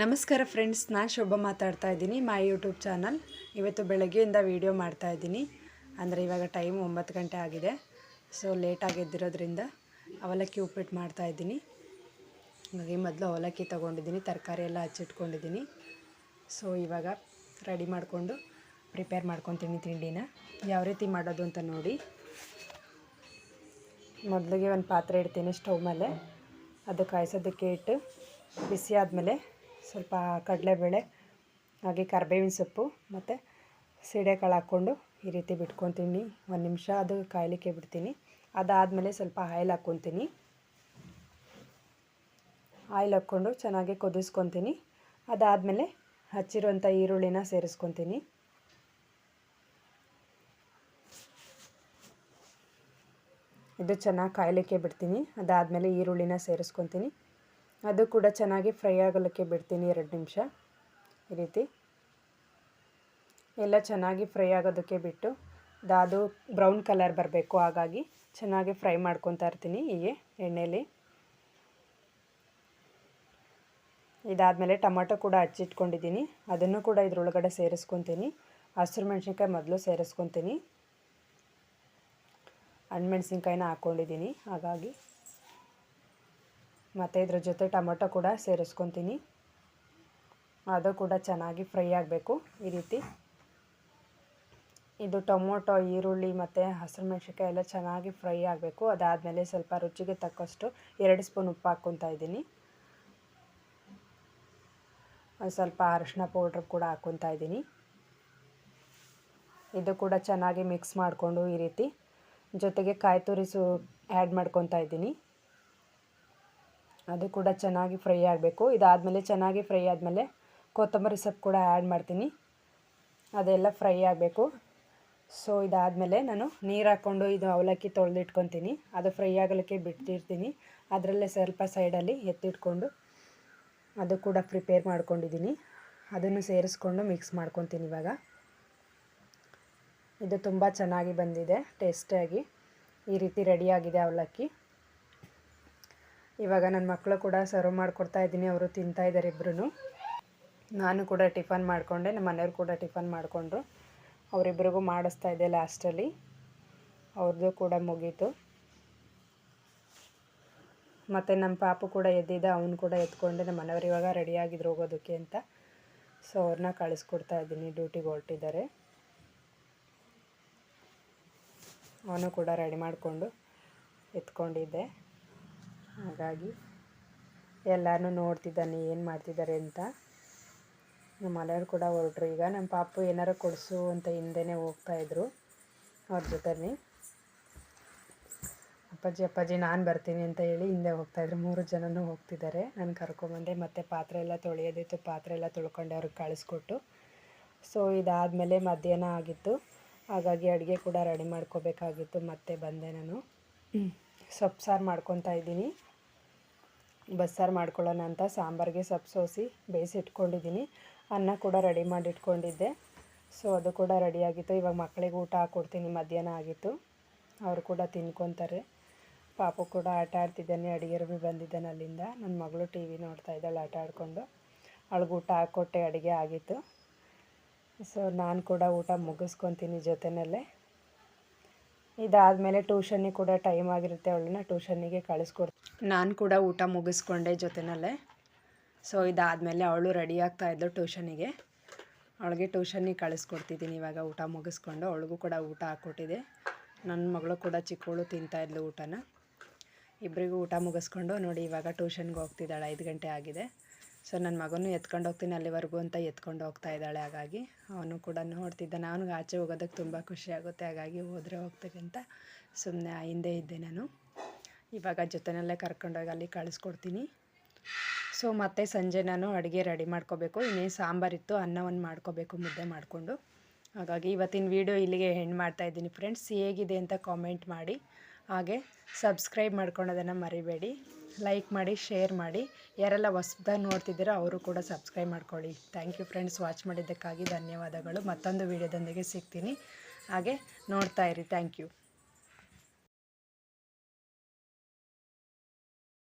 ನಮಸ್ಕಾರ ಫ್ರೆಂಡ್ಸ್ ನಾನು ಶೋಭಾ ಮಾತಾಡ್ತಾ ಇದ್ದೀನಿ, ಮೈ ಯೂಟ್ಯೂಬ್ ಚಾನಲ್. ಇವತ್ತು ಬೆಳಗ್ಗೆಯಿಂದ ವೀಡಿಯೋ ಮಾಡ್ತಾ ಇದ್ದೀನಿ. ಅಂದರೆ ಇವಾಗ ಟೈಮ್ ಒಂಬತ್ತು ಗಂಟೆ ಆಗಿದೆ. ಸೊ ಲೇಟಾಗಿ ಎದ್ದಿರೋದ್ರಿಂದ ಅವಲಕ್ಕಿ ಉಪ್ಪಿಟ್ಟು ಮಾಡ್ತಾ ಇದ್ದೀನಿ. ಹಾಗಾಗಿ ಮೊದಲು ಅವಲಕ್ಕಿ ತೊಗೊಂಡಿದ್ದೀನಿ, ತರಕಾರಿ ಎಲ್ಲ ಹಚ್ಚಿಟ್ಕೊಂಡಿದ್ದೀನಿ. ಸೊ ಇವಾಗ ರೆಡಿ ಮಾಡಿಕೊಂಡು ಪ್ರಿಪೇರ್ ಮಾಡ್ಕೊತೀನಿ ತಿಂಡಿನ. ಯಾವ ರೀತಿ ಮಾಡೋದು ಅಂತ ನೋಡಿ. ಮೊದಲಿಗೆ ಒಂದು ಪಾತ್ರೆ ಇಡ್ತೀನಿ ಸ್ಟವ್ ಮೇಲೆ. ಅದು ಕಾಯಿಸೋದಕ್ಕೆ ಇಟ್ಟು ಬಿಸಿ ಆದಮೇಲೆ ಸ್ವಲ್ಪ ಕಡಲೆಬೇಳೆ, ಹಾಗೆ ಕರಿಬೇವಿನ ಸೊಪ್ಪು ಮತ್ತು ಸೀಡೆಕಾಳು ಹಾಕ್ಕೊಂಡು ಈ ರೀತಿ ಬಿಟ್ಕೊತೀನಿ. ಒಂದು ನಿಮಿಷ ಅದು ಕಾಯಲಿಕ್ಕೆ ಬಿಡ್ತೀನಿ. ಅದಾದಮೇಲೆ ಸ್ವಲ್ಪ ಆಯಿಲ್ ಹಾಕ್ಕೊತೀನಿ. ಆಯಿಲ್ ಹಾಕ್ಕೊಂಡು ಚೆನ್ನಾಗಿ ಕುದಿಸ್ಕೊತೀನಿ. ಅದಾದಮೇಲೆ ಹಚ್ಚಿರುವಂಥ ಈರುಳ್ಳಿನ ಸೇರಿಸ್ಕೊತೀನಿ. ಇದು ಚೆನ್ನಾಗಿ ಕಾಯಲಿಕ್ಕೆ ಬಿಡ್ತೀನಿ. ಅದಾದಮೇಲೆ ಈರುಳ್ಳಿನ ಸೇರಿಸ್ಕೊತೀನಿ. ಅದು ಕೂಡ ಚೆನ್ನಾಗಿ ಫ್ರೈ ಆಗಲಿಕ್ಕೆ ಬಿಡ್ತೀನಿ ಎರಡು ನಿಮಿಷ. ಈ ರೀತಿ. ಎಲ್ಲ ಚೆನ್ನಾಗಿ ಫ್ರೈ ಆಗೋದಕ್ಕೆ ಬಿಟ್ಟು ಅದು ಬ್ರೌನ್ ಕಲರ್ ಬರಬೇಕು, ಹಾಗಾಗಿ ಚೆನ್ನಾಗಿ ಫ್ರೈ ಮಾಡ್ಕೊತಾ ಇರ್ತೀನಿ ಹೀಗೆ ಎಣ್ಣೆಯಲ್ಲಿ ಇದಾದಮೇಲೆ ಟೊಮಟೊ ಕೂಡ ಹಚ್ಚಿಟ್ಕೊಂಡಿದ್ದೀನಿ ಅದನ್ನು ಕೂಡ ಇದರೊಳಗಡೆ ಸೇರಿಸ್ಕೊತೀನಿ. ಹಸಿರು ಮೆಣಸಿನ್ಕಾಯಿ ಮೊದಲು ಸೇರಿಸ್ಕೊತೀನಿ. ಹಣ್ಮೆಣ್ಸಿನ್ಕಾಯಿನ ಹಾಕ್ಕೊಂಡಿದ್ದೀನಿ ಹಾಗಾಗಿ ಮತ್ತು ಇದ್ರ ಜೊತೆ ಟೊಮೊಟೊ ಕೂಡ ಸೇರಿಸ್ಕೊತೀನಿ. ಅದು ಕೂಡ ಚೆನ್ನಾಗಿ ಫ್ರೈ ಆಗಬೇಕು ಈ ರೀತಿ. ಇದು ಟೊಮೊಟೊ, ಈರುಳ್ಳಿ ಮತ್ತು ಹಸಿರು ಮೆಣಸಿನ್ಕಾಯಿ ಎಲ್ಲ ಚೆನ್ನಾಗಿ ಫ್ರೈ ಆಗಬೇಕು. ಅದಾದಮೇಲೆ ಸ್ವಲ್ಪ ರುಚಿಗೆ ತಕ್ಕಷ್ಟು ಎರಡು ಸ್ಪೂನ್ ಉಪ್ಪು ಹಾಕ್ಕೊತಾ ಇದ್ದೀನಿ. ಒಂದು ಸ್ವಲ್ಪ ಅರಿಶಿನ ಪೌಡ್ರ್ ಕೂಡ ಹಾಕ್ಕೊತಾ ಇದ್ದೀನಿ. ಇದು ಕೂಡ ಚೆನ್ನಾಗಿ ಮಿಕ್ಸ್ ಮಾಡಿಕೊಂಡು ಈ ರೀತಿ ಜೊತೆಗೆ ಕಾಯಿ ತುರಿಸು ಆ್ಯಡ್ ಮಾಡ್ಕೊತಾ ಇದ್ದೀನಿ. ಅದು ಕೂಡ ಚೆನ್ನಾಗಿ ಫ್ರೈ ಆಗಬೇಕು. ಇದಾದಮೇಲೆ ಚೆನ್ನಾಗಿ ಫ್ರೈ ಆದಮೇಲೆ ಕೊತ್ತಂಬರಿ ಸೊಪ್ಪು ಕೂಡ ಆ್ಯಡ್ ಮಾಡ್ತೀನಿ. ಅದೆಲ್ಲ ಫ್ರೈ ಆಗಬೇಕು. ಸೊ, ಇದಾದಮೇಲೆ ನಾನು ನೀರು ಹಾಕ್ಕೊಂಡು ಇದು ಅವಲಕ್ಕಿ ತೊಳೆದಿಟ್ಕೊತೀನಿ. ಅದು ಫ್ರೈ ಆಗಲಿಕ್ಕೆ ಬಿಟ್ಟಿರ್ತೀನಿ ಅದರಲ್ಲೇ ಸ್ವಲ್ಪ ಸೈಡಲ್ಲಿ ಎತ್ತಿಟ್ಕೊಂಡು ಅದು ಕೂಡ ಪ್ರಿಪೇರ್ ಮಾಡ್ಕೊಂಡಿದ್ದೀನಿ. ಅದನ್ನು ಸೇರಿಸ್ಕೊಂಡು ಮಿಕ್ಸ್ ಮಾಡ್ಕೊತೀನಿ ಇವಾಗ. ಇದು ತುಂಬ ಚೆನ್ನಾಗಿ ಬಂದಿದೆ. ಟೇಸ್ಟಿಯಾಗಿ ಈ ರೀತಿ ರೆಡಿಯಾಗಿದೆ ಅವಲಕ್ಕಿ. ಇವಾಗ ನನ್ನ ಮಕ್ಕಳು ಕೂಡ ಸರ್ವ್ ಮಾಡಿಕೊಡ್ತಾ ಇದ್ದೀನಿ, ಅವರು ತಿಂತಾ ಇದ್ದಾರೆ ಇಬ್ಬರೂ ನಾನು ಕೂಡ ಟಿಫನ್ ಮಾಡಿಕೊಂಡೆ ನಮ್ಮ ಮನೆಯವ್ರು ಕೂಡ ಟಿಫನ್ ಮಾಡಿಕೊಂಡ್ರು. ಅವರಿಬ್ಬರಿಗೂ ಮಾಡಿಸ್ತಾ ಇದ್ದೆ ಲಾಸ್ಟಲ್ಲಿ ಅವ್ರದ್ದು ಕೂಡ ಮುಗೀತು. ಮತ್ತು ನಮ್ಮ ಪಾಪು ಕೂಡ ಎದ್ದಿದ್ದ, ಅವನು ಕೂಡ ಎತ್ಕೊಂಡೆ. ನಮ್ಮ ಮನೆಯವ್ರು ಇವಾಗ ರೆಡಿಯಾಗಿದ್ರು ಹೋಗೋದಕ್ಕೆ ಅಂತ. ಸೊ ಅವ್ರನ್ನ ಕಳಿಸ್ಕೊಡ್ತಾ ಇದ್ದೀನಿ ಡ್ಯೂಟಿಗೆ ಹೊರಟಿದ್ದಾರೆ. ಅವನು ಕೂಡ ರೆಡಿ ಮಾಡಿಕೊಂಡು ಎತ್ಕೊಂಡಿದ್ದೆ. ಹಾಗಾಗಿ ಎಲ್ಲರೂ ನೋಡ್ತಿದ್ದಾನೆ, ಏನು ಮಾಡ್ತಿದ್ದಾರೆ ಅಂತ. ನಮ್ಮ ಮನೆಯವ್ರು ಕೂಡ ಹೊರಟ್ರು. ಈಗ ನಮ್ಮ ಪಾಪು ಏನಾರು ಕೊಡಿಸು ಅಂತ ಹಿಂದೆನೇ ಹೋಗ್ತಾಯಿದ್ರು ಅವ್ರ ಜೊತೆಲಿ ಅಪ್ಪಾಜಿ ಅಪ್ಪಾಜಿ, ನಾನು ಬರ್ತೀನಿ ಅಂತ ಹೇಳಿ ಹಿಂದೆ ಹೋಗ್ತಾಯಿದ್ರು ಮೂರು ಜನನೂ ಹೋಗ್ತಿದ್ದಾರೆ. ನಾನು ಕರ್ಕೊಂಬಂದೆ, ಮತ್ತು ಪಾತ್ರೆ ಎಲ್ಲ ತೊಳೆಯೋದಿತ್ತು. ಪಾತ್ರೆ ಎಲ್ಲ ತೊಳ್ಕೊಂಡು ಅವ್ರಿಗೆ ಕಳಿಸ್ಕೊಟ್ಟು. ಸೊ, ಇದಾದಮೇಲೆ ಮಧ್ಯಾಹ್ನ ಆಗಿತ್ತು. ಹಾಗಾಗಿ ಅಡುಗೆ ಕೂಡ ರೆಡಿ ಮಾಡ್ಕೋಬೇಕಾಗಿತ್ತು. ಮತ್ತೆ ಬಂದೆ ನಾನು. ಸೊಪ್ಪು ಸಾರು ಮಾಡ್ಕೊತಾ ಇದ್ದೀನಿ. ಬಸ್ಸಾರು ಮಾಡ್ಕೊಳ್ಳೋಣ ಅಂತ ಸಾಂಬಾರಿಗೆ ಸೊಪ್ಪು ಸೋಸಿ ಬೇಯಿಸಿಟ್ಕೊಂಡಿದ್ದೀನಿ ಅನ್ನ ಕೂಡ ರೆಡಿ ಮಾಡಿ ಇಟ್ಕೊಂಡಿದ್ದೆ. ಸೊ, ಅದು ಕೂಡ ರೆಡಿಯಾಗಿತ್ತು ಇವಾಗ ಮಕ್ಕಳಿಗೆ ಊಟ ಹಾಕ್ಕೊಡ್ತೀನಿ ಮಧ್ಯಾಹ್ನ ಆಗಿತ್ತು. ಅವರು ಕೂಡ ತಿನ್ಕೊತಾರೆ. ಪಾಪ ಕೂಡ ಆಟ ಆಡ್ತಿದ್ದಾನೆ. ಅಡುಗೆ ಭೀ ಬಂದಿದ್ದಾನೆ ಅಲ್ಲಿಂದ. ನನ್ನ ಮಗಳು ಟಿ ವಿ ನೋಡ್ತಾ ಇದ್ದಾಳೆ ಆಟ ಆಡಿಕೊಂಡು. ಅವಳಿಗೆ ಊಟ ಹಾಕ್ಕೊಟ್ಟೆ, ಅಡುಗೆ ಆಗಿತ್ತು. ಸೊ, ನಾನು ಕೂಡ ಊಟ ಮುಗಿಸ್ಕೊತೀನಿ ಜೊತೆಯಲ್ಲೇ ಇದಾದಮೇಲೆ ಟ್ಯೂಷನ್ನಿಗೆ ಕೂಡ ಟೈಮ್ ಆಗಿರುತ್ತೆ ಅವಳನ್ನ ಟ್ಯೂಷನ್ನಿಗೆ ಕಳಿಸ್ಕೊಡ್ತೀನಿ. ನಾನು ಕೂಡ ಊಟ ಮುಗಿಸ್ಕೊಂಡೆ ಜೊತೆನಲ್ಲೇ. ಸೊ ಇದಾದಮೇಲೆ ಅವಳು ರೆಡಿ ಆಗ್ತಾ ಇದ್ದು ಟ್ಯೂಷನಿಗೆ ಅವಳಿಗೆ ಟ್ಯೂಷನ್ನಿಗೆ ಕಳಿಸ್ಕೊಡ್ತಿದ್ದೀನಿ ಇವಾಗ ಊಟ ಮುಗಿಸ್ಕೊಂಡು. ಅವಳಿಗೂ ಕೂಡ ಊಟ ಹಾಕ್ಕೊಟ್ಟಿದೆ. ನನ್ನ ಮಗಳು ಕೂಡ ಚಿಕ್ಕವಳು ತಿಂತಾಯಿದ್ಲು ಊಟನ. ಇಬ್ಬರಿಗೂ ಊಟ ಮುಗಿಸ್ಕೊಂಡು ನೋಡಿ ಇವಾಗ ಟ್ಯೂಷನ್ಗೆ ಹೋಗ್ತಿದ್ದಾಳೆ. ಐದು ಗಂಟೆ ಆಗಿದೆ. ಸೊ ನನ್ನ ಮಗನೂ ಎತ್ಕೊಂಡು ಹೋಗ್ತೀನಿ ಅಲ್ಲಿವರೆಗೂ ಅಂತ ಎತ್ಕೊಂಡು ಹೋಗ್ತಾ ಇದ್ದಾಳೆ. ಹಾಗಾಗಿ ಅವನು ಕೂಡ ನೋಡ್ತಿದ್ದ. ಅವನಿಗೆ ಆಚೆ ಹೋಗೋದಕ್ಕೆ ತುಂಬ ಖುಷಿ ಆಗುತ್ತೆ. ಹಾಗಾಗಿ ಹೋದರೆ ಹೋಗ್ತೀವಿ ಅಂತ ಸುಮ್ಮನೆ ಹಿಂದೆ ಇದ್ದೆ ನಾನು. ಇವಾಗ ಜೊತೆಯಲ್ಲೇ ಕರ್ಕೊಂಡೋಗಿ ಅಲ್ಲಿ ಕಳಿಸ್ಕೊಡ್ತೀನಿ. ಸೊ ಮತ್ತೆ ಸಂಜೆ ನಾನು ಅಡುಗೆ ರೆಡಿ ಮಾಡ್ಕೋಬೇಕು. ಇನ್ನೇನು ಸಾಂಬಾರಿತ್ತು ಅನ್ನವನ್ನು ಮಾಡ್ಕೋಬೇಕು, ಮುದ್ದೆ ಮಾಡಿಕೊಂಡು. ಹಾಗಾಗಿ ಇವತ್ತಿನ ವೀಡಿಯೋ ಇಲ್ಲಿಗೆ ಹೆಣ್ಣು ಮಾಡ್ತಾಯಿದ್ದೀನಿ ಫ್ರೆಂಡ್ಸ್ ಹೇಗಿದೆ ಅಂತ ಕಾಮೆಂಟ್ ಮಾಡಿ. ಹಾಗೆ ಸಬ್ಸ್ಕ್ರೈಬ್ ಮಾಡ್ಕೊಳ್ಳೋದನ್ನು ಮರಿಬೇಡಿ. ಲೈಕ್ ಮಾಡಿ ಶೇರ್ ಮಾಡಿ. ಯಾರೆಲ್ಲ ಹೊಸ್ದಾಗಿ ನೋಡ್ತಿದ್ದೀರೋ ಅವರು ಕೂಡ ಸಬ್ಸ್ಕ್ರೈಬ್ ಮಾಡ್ಕೊಳ್ಳಿ. ಥ್ಯಾಂಕ್ ಯು ಫ್ರೆಂಡ್ಸ್ ವಾಚ್ ಮಾಡಿದ್ದಕ್ಕಾಗಿ ಧನ್ಯವಾದಗಳು. ಮತ್ತೊಂದು ವೀಡಿಯೋದೊಂದಿಗೆ ಸಿಗ್ತೀನಿ. ಹಾಗೆ ನೋಡ್ತಾ ಇರಿ. Thank you